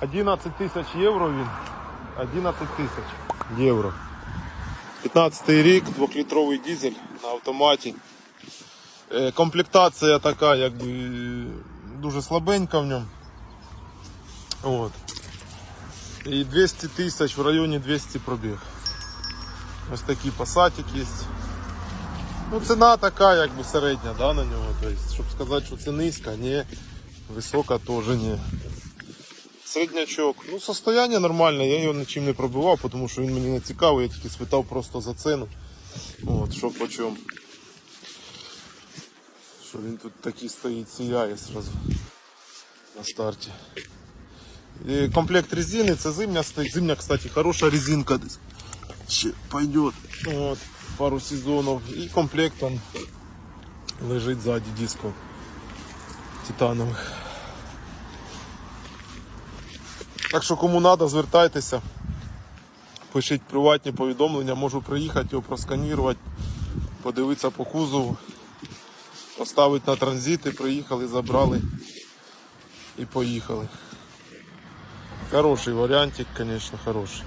11 тисяч євро він. 11 тисяч євро. 15 рік, 2-літровий дизель на автоматі. Е, Комплектація така, якби дуже слабенька в ньому. От. І 200 тисяч в районі 200 пробіг. Ось такий пасатик є. Ну, ціна така, якби середня, да, на нього. Тобто, щоб сказати, що це низька, ні. Висока теж ні. Середнячок. Ну, состояние нормальне, я його нічим не пробивав, тому що він мені не цікавий, я тільки спитав просто за ціну. От, що по чому. Що він тут такий стоїть, сіяє сразу на старті. І комплект резини, це зимня стоїть. Зимня, кстати, хороша резинка десь. Ще пойдет. От, пару сезонів. І комплект он лежить ззаді дисков титанових. Так що кому треба, звертайтеся. Пишіть приватні повідомлення, можу приїхати, його просканувати, подивитися по кузову, поставити на транзити, приїхали, забрали і поїхали. Хороший варіантик, звісно, хороший.